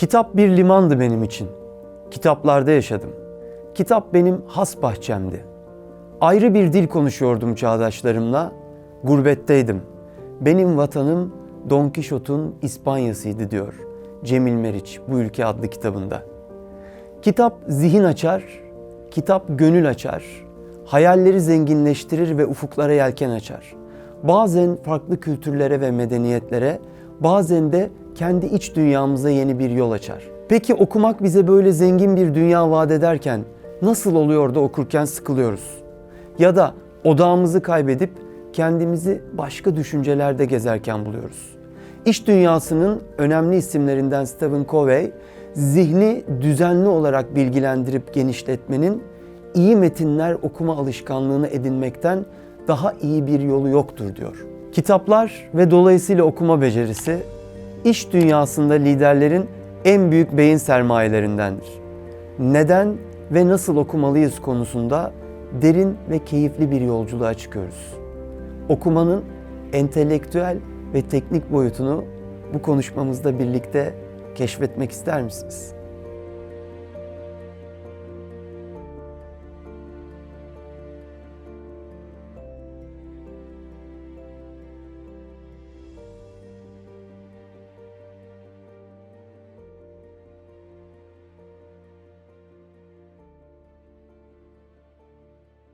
Kitap bir limandı benim için. Kitaplarda yaşadım. Kitap benim has bahçemdi. Ayrı bir dil konuşuyordum çağdaşlarımla. Gurbetteydim. Benim vatanım Don Kişot'un İspanya'sıydı diyor Cemil Meriç bu ülke adlı kitabında. Kitap zihin açar, kitap gönül açar, hayalleri zenginleştirir ve ufuklara yelken açar. Bazen farklı kültürlere ve medeniyetlere, bazen de kendi iç dünyamıza yeni bir yol açar. Peki okumak bize böyle zengin bir dünya vaat ederken nasıl oluyor da okurken sıkılıyoruz? Ya da odağımızı kaybedip kendimizi başka düşüncelerde gezerken buluyoruz. İş dünyasının önemli isimlerinden Stephen Covey, zihni düzenli olarak bilgilendirip genişletmenin iyi metinler okuma alışkanlığını edinmekten daha iyi bir yolu yoktur diyor. Kitaplar ve dolayısıyla okuma becerisi iş dünyasında liderlerin en büyük beyin sermayelerindendir. Neden ve nasıl okumalıyız konusunda derin ve keyifli bir yolculuğa çıkıyoruz. Okumanın entelektüel ve teknik boyutunu bu konuşmamızda birlikte keşfetmek ister misiniz?